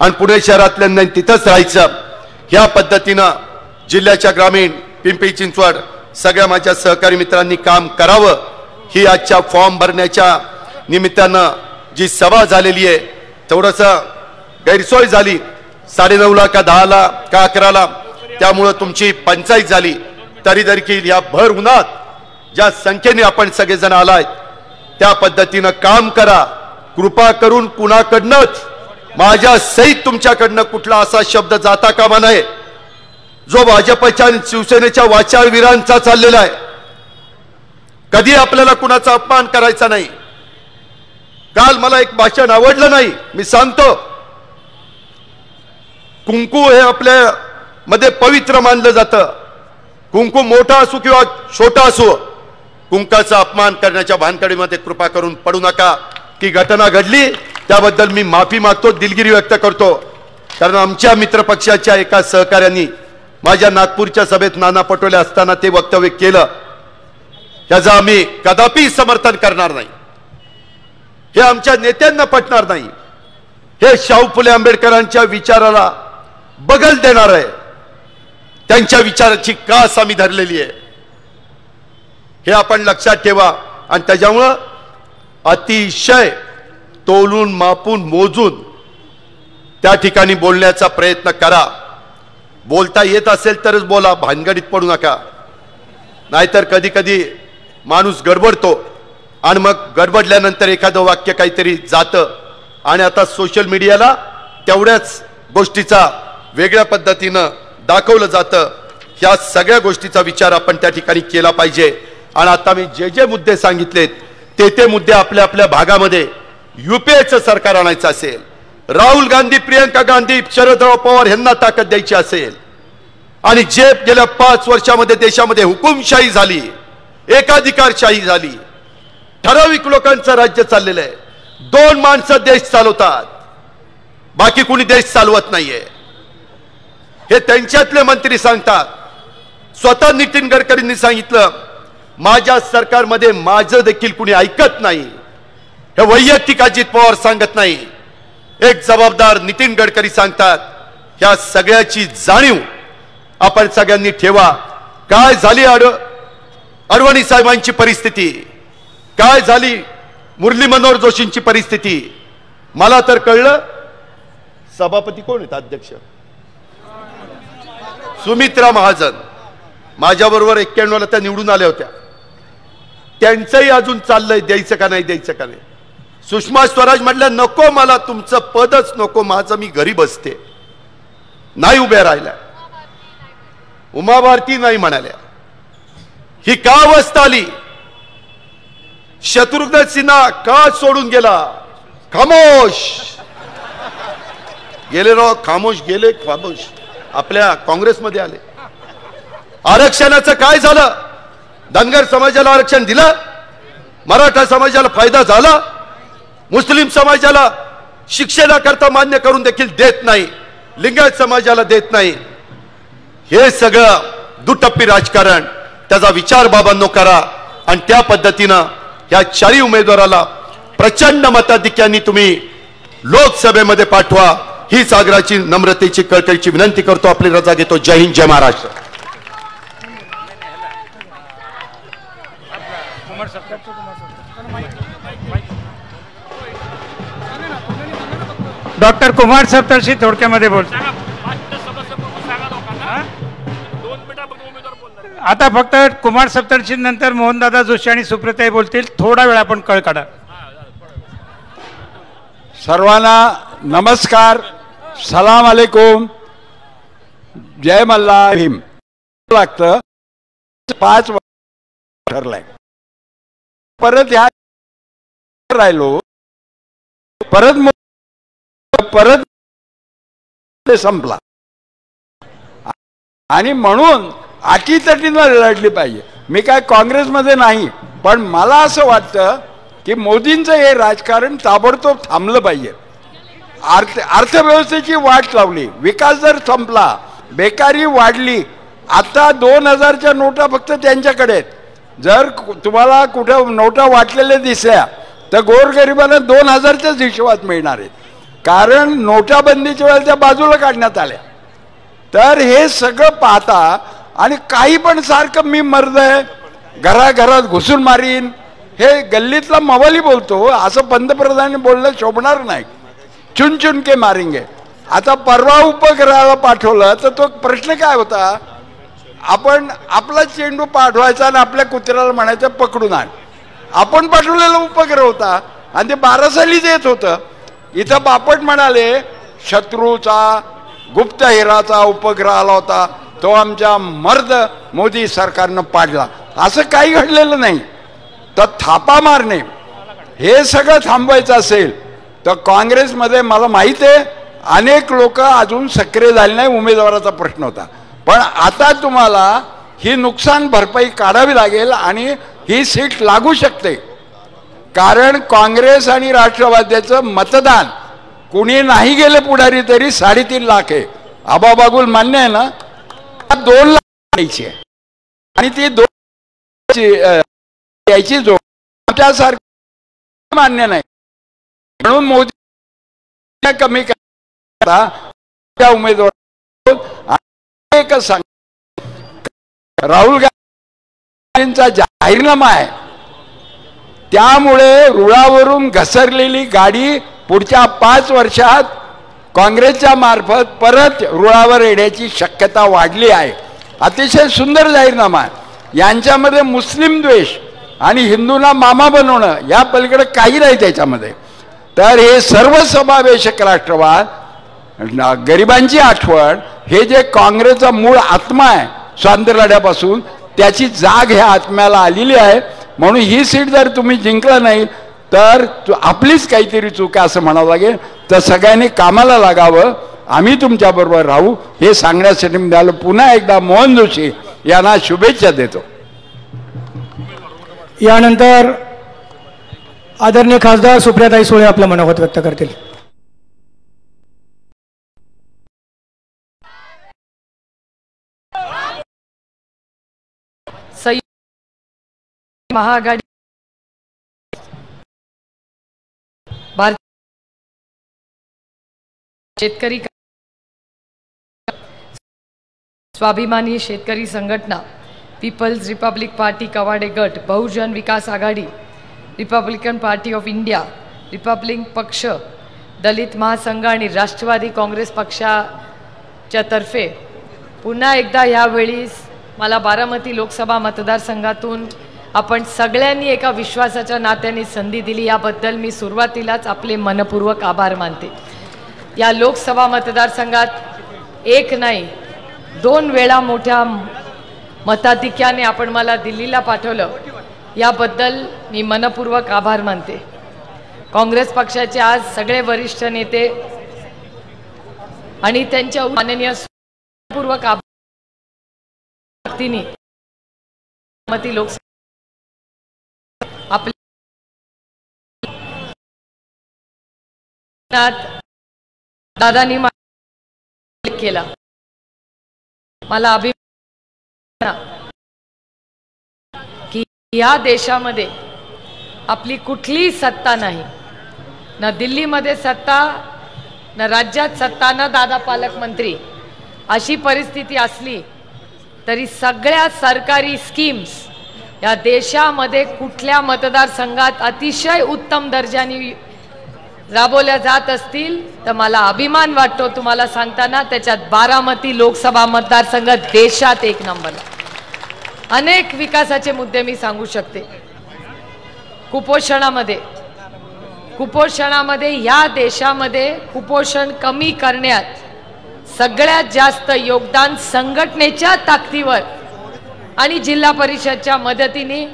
आणि पुणे शहरातल्यांना तिथंच राहायचं. ह्या पद्धतीनं जिल्ह्याच्या ग्रामीण पिंपरी चिंचवड सगळ्या माझ्या सहकारी मित्रांनी काम करावं. ही आजच्या फॉर्म भरण्याच्या निमित्तानं जी सभा झालेली आहे थोडंसं गैरसोय झाली. साडेनऊला का दहाला का अकराला त्यामुळं तुमची पंचायत झाली. तरी देखील या भर उन्हात ज्या संख्येने आपण सगळेजण आलाय त्या पद्धतीनं काम करा. कृपा करून कुणाकडनंच माझ्या सहित तुमच्याकडनं कुठला असा शब्द जाता कामा नये. जो भाजपच्या आणि शिवसेनेच्या वाचारवीरांचा चाललेला आहे. कधी आपल्याला कुणाचा अपमान करायचा नाही. काल मला एक भाषण आवडलं नाही मी सांगतो. कुंकू हे आपल्या मध्ये पवित्र मानलं जातं. कुंकू मोठा असो किंवा छोटा असो कुंकाचा अपमान करण्याच्या भानकडीमध्ये कृपा करून पडू नका. की घटना घडली. त्याबद्दल मी माफी मागतो दिलगिरी व्यक्त करतो. कारण आमच्या मित्रपक्षाच्या एका सहकाऱ्यांनी माझ्या नागपूरच्या सभेत नाना पटोले असताना ते वक्तव्य केलं. त्याचं आम्ही कदापि समर्थन करणार नाही. हे आमच्या नेत्यांना पटणार नाही. हे शाहू फुले आंबेडकरांच्या विचाराला बगल देणार आहे. त्यांच्या विचाराची कास आम्ही धरलेली आहे. हे आपण लक्षात ठेवा. आणि त्याच्यामुळं अतिशय तोलून मापून मोजून त्या ठिकाणी बोलण्याचा प्रयत्न करा. बोलता येत असेल तरच बोला भानगडीत पडू नका. नाहीतर कधी कधी माणूस गडबडतो आणि मग गडबडल्यानंतर एखादं वाक्य काहीतरी जातं. आणि आता सोशल मीडियाला तेवढ्याच गोष्टीचा वेगळ्या पद्धतीनं दाखवलं जातं. ह्या सगळ्या गोष्टीचा विचार आपण त्या ठिकाणी केला पाहिजे. आणि आता मी जे जे मुद्दे सांगितलेत ते ते मुद्दे आपल्या आपल्या भागामध्ये युपीएचं सरकार आणायचं असेल राहुल गांधी प्रियंका गांधी शरदराव पवार यांना ताकद द्यायची असेल आणि जे गेल्या पाच वर्षामध्ये देशामध्ये हुकुमशाही झाली एकाधिकारशाही झाली ठराविक लोकांचं राज्य चाललेलं आहे. दोन माणसं देश चालवतात बाकी कुणी देश चालवत नाहीये. हे त्यांच्यातले मंत्री सांगतात. स्वतः नितीन गडकरींनी सांगितलं माझ्या सरकारमध्ये माझं देखील कुणी ऐकत नाही. हे वैयक्तिक अजित पवार सांगत नाही. एक जबाबदार नितीन गडकरी सांगतात ह्या सगळ्याची जाणीव आपण सगळ्यांनी ठेवा. काय झाली अड अडवणी साहेबांची परिस्थिती? काय झाली मुरली मनोहर जोशींची परिस्थिती? मला तर कळलं. सभापती कोण आहेत अध्यक्ष? सुमित्रा महाजन. माझ्याबरोबर एक्क्याण्णवला त्या निवडून आल्या होत्या. त्यांचंही अजून चाललंय द्यायचं का नाही द्यायचं का नाही? सुषमा स्वराज म्हटल्या नको मला तुमचं पदच नको माझं मी घरी बसते नाही उभ्या राहिल्या. उमा भारती नाही म्हणाल्या. ही का अवस्था आली? शत्रुघ्न सिन्हा का सोडून गेला? खामोश! गेले राव खामोश गेले खामोश. आपल्या काँग्रेसमध्ये आले. आरक्षणाचं काय झालं? धनगर समाजाला आरक्षण दिलं? मराठा समाजाला फायदा झाला? मुस्लिम समाजाला शिक्षणाकरता मान्य करून देखील देत नाही लिंगायत समाजाला देत नाही. हे सगळं दुटप्पी राजकारण त्याचा विचार बाबांनो करा आणि त्या पद्धतीनं या चारही उमेदवाराला प्रचंड मताधिक्यांनी तुम्ही लोकसभेमध्ये पाठवा. ही सागराची नम्रतेची कळकळीची विनंती करतो. आपली रजा घेतो. जय हिंद जय महाराष्ट्र. डॉक्टर कुमार सप्तर्षी थोडक्यामध्ये बोल. आता फक्त कुमार सप्तर्षी नंतर मोहनदादा जोशी आणि सुप्रताई बोलतील. थोडा वेळ आपण कळ काढा. सर्वांना नमस्कार सलाम अलैकुम जय मल्ला भीम लागतं पाच वर्ष ठरलाय. परत ह्या राहिलो परत मग- परत ते संपला. आणि म्हणून अटीतटीनं लढली पाहिजे. मी काय काँग्रेसमध्ये नाही पण मला असं वाटतं की मोदींचं हे राजकारण ताबडतोब थांबलं पाहिजे. अर्थ अर्थव्यवस्थेची वाट लावली विकास जर संपला बेकारी वाढली आता दोन हजारच्या नोटा फक्त त्यांच्याकडे आहेत. जर तुम्हाला कुठं नोटा वाटलेल्या दिसल्या तर गोरगरिबांना दोन हजारच्याच हिशोबात मिळणार आहेत. कारण नोटाबंदीच्या वेळेला त्या बाजूला काढण्यात आल्या. तर हे सगळं पाहता आणि काही पण सारखं मी मर्द आहे घराघरात घुसून मारीन हे गल्लीतला मवाली बोलतो असं पंतप्रधान बोलणं शोभणार नाही. चुन चुन के मारिंगे. आता परवा उपग्रहाला पाठवलं तर तो प्रश्न काय होता? आपण आपला चेंडू पाठवायचा आणि आपल्या कुत्र्याला म्हणायचं पकडून आण. आपण पाठवलेला उपग्रह होता आणि ते बारा सालीच येत होतं. इथं बापट म्हणाले शत्रूचा गुप्तहेराचा उपग्रह आला होता. तो आमच्या मर्द मोदी सरकारनं पाडला. असं काही घडलेलं नाही. तर थापा मारणे हे सगळं थांबवायचं असेल तर काँग्रेसमध्ये मला माहीत आहे अनेक लोक अजून सक्रिय झाले नाही उमेदवाराचा प्रश्न होता. पण आता तुम्हाला ही नुकसान भरपाई काढावी लागेल आणि ही सीट लागू शकते. कारण काँग्रेस आणि राष्ट्रवाद्याचं मतदान कुणी नाही गेले पुढारी तरी साडेतीन लाख आहे. आबा बागुल मान्य आहे ना? दोन लाख द्यायची आहे. आणि ती दोन यायची जो आमच्यासारखं मान्य नाही. म्हणून मोदी कमी करता त्या उमेदवार एकच सांग राहुल गांधींचा जाहीरनामा आहे. त्यामुळे रुळावरून घसरलेली गाडी पुढच्या पाच वर्षात काँग्रेसच्या मार्फत परत रुळावर येण्याची शक्यता वाढली आहे. अतिशय सुंदर जाहीरनामा यांच्यामध्ये मुस्लिम द्वेष आणि हिंदूंना मामा बनवणं या पलीकडे काही नाही त्याच्यामध्ये. तर हे सर्वसमावेशक राष्ट्रवाद गरिबांची आठवण हे जे काँग्रेसचा मूळ आत्मा आहे स्वातंत्र्य लढ्यापासून त्याची जाग ह्या आत्म्याला आलेली आहे. म्हणून ही सीट जर तुम्ही जिंकला नाही तर आपलीच काहीतरी चूक आहे असं म्हणावं लागेल. तर सगळ्यांनी कामाला लागावं. आम्ही तुमच्याबरोबर राहू. हे सांगण्यासाठी मी त्याला पुन्हा एकदा मोहन जोशी यांना शुभेच्छा देतो. यानंतर आदरणीय खासदार सुप्रियाताई सोळे आपलं मनोगत व्यक्त करतील. महाआघाडी शेतकरी स्वाभिमानी शेतकरी संघटना पीपल्स रिपब्लिक पार्टी कवाडे गट Bahujan Vikas Aghadi republican party of India republic पक्ष दलित महासंघ आणि राष्ट्रवादी काँग्रेस पक्षाच्या तर्फे पुन्हा एकदा यावेळी मला बारामती लोकसभा मतदारसंघातून आपण सगळ्यांनी एका विश्वासाच्या नात्याने संधी दिली याबद्दल मी सुरुवातीलाच आपले मनपूर्वक आभार मानते. या लोकसभा मतदारसंघात एक नाही दोन वेळा मोठ्या मताधिक्याने आपण मला दिल्लीला पाठवलं. याबद्दल मी मनपूर्वक आभार मानते. काँग्रेस पक्षाचे आज सगळे वरिष्ठ नेते आणि त्यांच्या माननीय पूर्वक आभार लोकसभा दादानी केला. मला अभिमान की या देशामध्ये आपली कुठलीही सत्ता नाही. ना दिल्लीमध्ये सत्ता ना राज्यात सत्ता ना दादा पालकमंत्री. अशी परिस्थिती असली तरी सगळ्या सरकारी स्कीम्स या देशामध्ये कुठल्या मतदारसंघात अतिशय उत्तम दर्जाने राबवल्या जात असतील तर मला अभिमान वाटतो तुम्हाला सांगताना. त्याच्यात बारामती लोकसभा मतदारसंघ देशात एक नंबर. अनेक विकासाचे मुद्दे मी सांगू शकते. कुपोषणामध्ये कुपोषणामध्ये या देशामध्ये कुपोषण कमी करण्यात सगळ्यात जास्त योगदान संघटनेच्या ताकदीवर आणि जिल्हा परिषदच्या मदतीने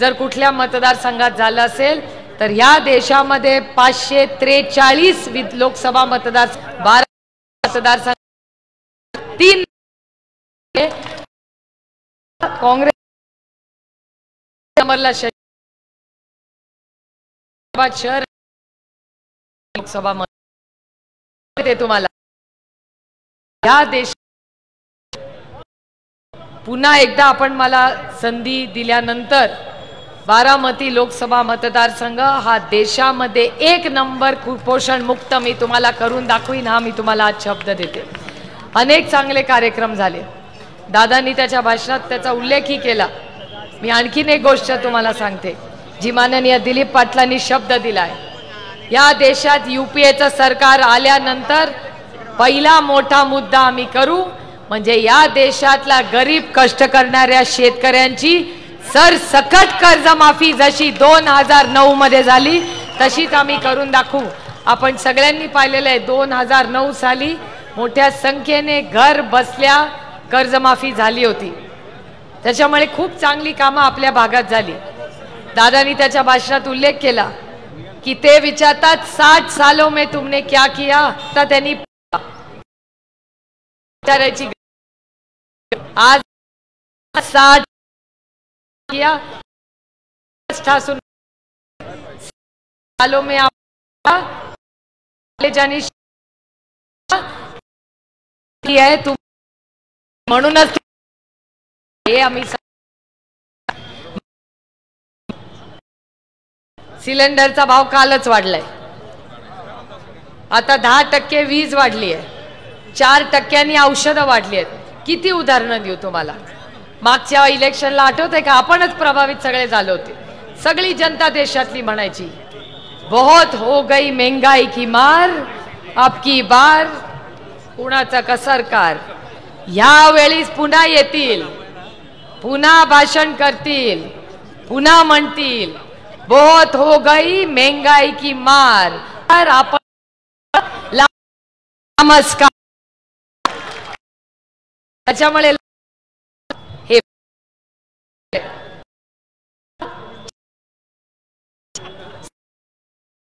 जर कुठल्या मतदारसंघात झालं असेल तर या देशामध्ये पाचशे त्रेचाळीस विध लोकसभा मतदार बारा मतदारसंघ तीन काँग्रेस नंबरला शहर लोकसभा मत ते तुम्हाला. या देश पुन्हा एकदा आपण मला संधी दिल्यानंतर बारामती लोकसभा मतदारसंघ हा देशामध्ये एक नंबर कुपोषण मुक्त मी तुम्हाला करून दाखवीन हा मी तुम्हाला आज शब्द देते. अनेक चांगले कार्यक्रम झाले. दादांनी त्याच्या भाषणात त्याचा उल्लेखही केला. मी आणखीन एक गोष्ट तुम्हाला सांगते. जी माननीय दिलीप पाटलांनी शब्द दिलाय. या देशात युपीएचं सरकार आल्यानंतर पहिला मोठा मुद्दा आम्ही करू म्हणजे या देशातला गरीब कष्ट करणाऱ्या शेतकऱ्यांची सर सरसकट कर्जमाफी जशी दोन हजार नऊ मध्ये झाली तशीच आम्ही करून दाखवू. आपण सगळ्यांनी पाहिलेलं आहे दोन हजार नऊ साली मोठ्या संख्येने घर बसल्या कर्जमाफी झाली होती. त्याच्यामुळे खूप चांगली कामं आपल्या भागात झाली. दादानी त्याच्या भाषणात उल्लेख केला की ते विचारतात साठ सालो मे तुमने क्या किया? तर त्यांनी विचारायची आज साठ किया। ठासून सालों में आप कॉलेजांनी ती आहे तुम म्हणूनच हे आम्ही सिलेंडरचा भाव कालच वाढलाय. आता दहा टक्के वीज वाढली आहे. चार टक्क्यांनी औषधं वाढली आहेत. किती उदाहरणं देऊ तुम्हाला? मागच्या इलेक्शनला आठवतंय का? आपणच प्रभावित सगळे झाले होते. सगळी जनता देशातली म्हणायची बहुत हो गई महंगाई की मार आपकी बार बार कुणाचा सरकार ह्या वेळीस पुन्हा येतील पुन्हा भाषण करतील पुन्हा म्हणतील बहुत हो गई महंगाई की मार तर आपण नमस्कार त्याच्यामुळे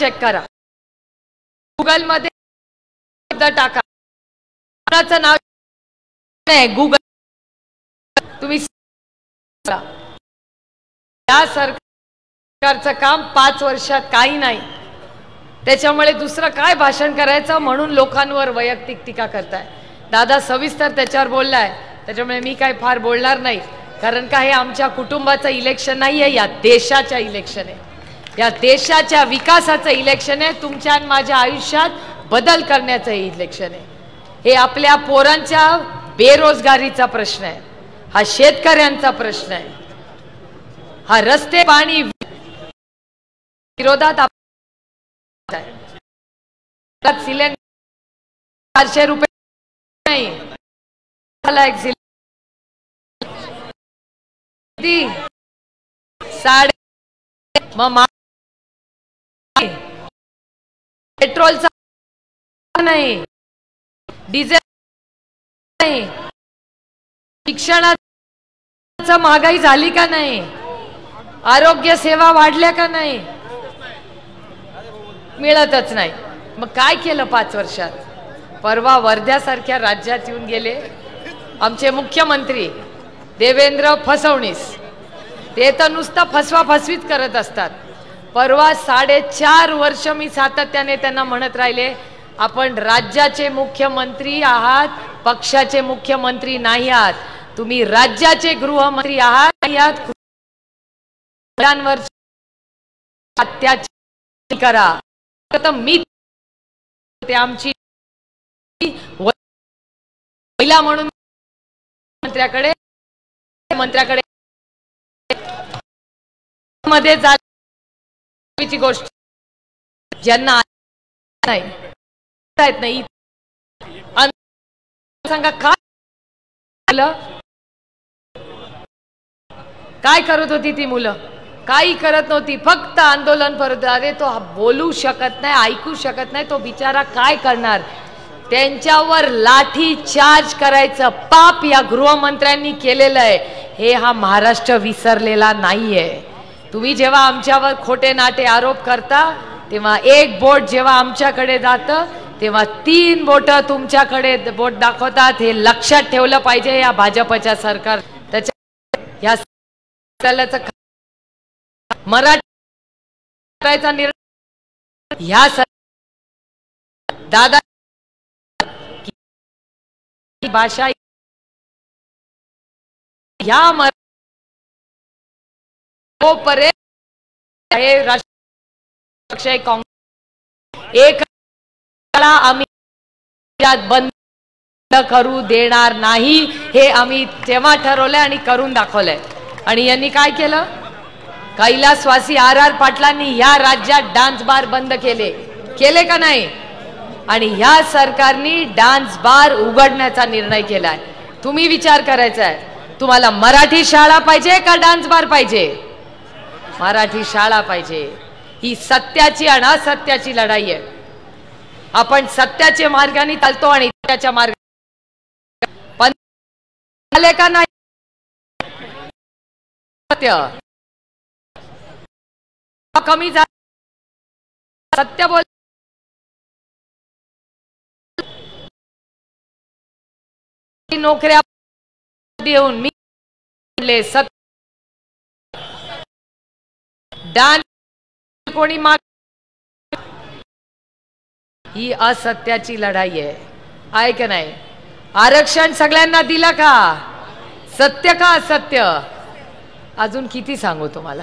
चेक करा. गुगलमध्ये शब्द टाका. कोणाचं नाव नाही गुगल तुम्ही या सरकारचं काम पाच वर्षात काही नाही. त्याच्यामुळे दुसरं काय भाषण करायचं म्हणून लोकांवर वैयक्तिक टीका करताय. दादा सविस्तर त्याच्यावर बोललाय. त्याच्यामुळे मी काय फार बोलणार नाही. कारण का हे आमच्या कुटुंबाचं इलेक्शन नाही आहे या देशाच्या इलेक्शन आहे. या देशाच्या विकासाचं इलेक्शन आहे. तुमच्या आणि माझ्या आयुष्यात बदल करण्याचं हे इलेक्शन आहे. हे आपल्या पोरांच्या बेरोजगारीचा प्रश्न आहे. हा शेतकऱ्यांचा प्रश्न आहे. हा रस्ते पाणी विरोधात सिलेंडर चारशे रुपये नाही. साडे मग पेट्रोलचा नाही. डिझेल नाही. शिक्षणाचा महागाई झाली का नाही? आरोग्य सेवा वाढल्या का नाही? मिळतच नाही. मग काय केलं पाच वर्षात? परवा वर्ध्यासारख्या राज्यात येऊन गेले. आमचे मुख्यमंत्री देवेंद्र फसवणीस ते तर नुसतं फसवा फसवीत करत असतात. परवा साडेचार वर्ष मी सातत्याने त्यांना म्हणत राहिले आपण राज्याचे मुख्यमंत्री आहात पक्षाचे मुख्यमंत्री नाही आहात. तुम्ही राज्याचे गृहमंत्री आहात नाही आहात करा. मी ते आमची महिला म्हणून मंत्र्याकडे मंत्र्याकडे मध्ये जा गोष्ट. ज्यांना नाही. येत नाही. सांगा काय काय करत होती ती मुलं? काही करत नव्हती. फक्त आंदोलन परत अरे तो बोलू शकत नाही ऐकू शकत नाही. तो बिचारा काय करणार? त्यांच्यावर लाठी चार्ज करायचं पाप या गृहमंत्र्यांनी केलेलं आहे. हे हा महाराष्ट्र विसरलेला नाहीये. तुम्ही जेव्हा आमच्यावर खोटे नाटे आरोप करता तेव्हा एक बोट जेव्हा आमच्याकडे जातं तेव्हा तीन बोट तुमच्याकडे बोट दाखवतात हे लक्षात ठेवलं पाहिजे या भाजपच्या सरकार. त्याच्या या सरकारचं मराठी करायचा निर्णय ह्या सर दादा भाषा ह्या मरा तोपर्यंत हे राष्ट्रीय पक्ष आहे काँग्रेस एक आम्ही बंद करू देणार नाही हे आम्ही तेव्हा ठरवलंय आणि करून दाखवलंय आणि यांनी काय केलं कैलासवासी आर आर पाटलांनी ह्या राज्यात डान्स बार बंद केले केले का नाही आणि ह्या सरकारने डान्स बार उघडण्याचा निर्णय केलाय तुम्ही विचार करायचा आहे तुम्हाला मराठी शाळा पाहिजे का डान्स बार पाहिजे मराठी शाळा पाहिजे. ही सत्याची आणि असत्याची लढाई आहे. आपण सत्याच्या मार्गाने चालतो आणि त्याच्या मार्ग पण का नाही? सत्य. कमी झालं सत्य बोल नोकऱ्या देऊन मी सत्य दान कोणी माग ही असत्याची लढाई आहे. आहे का नाही आरक्षण सगळ्यांना दिलं का? सत्य का असत्य? अजून किती सांगू तुम्हाला?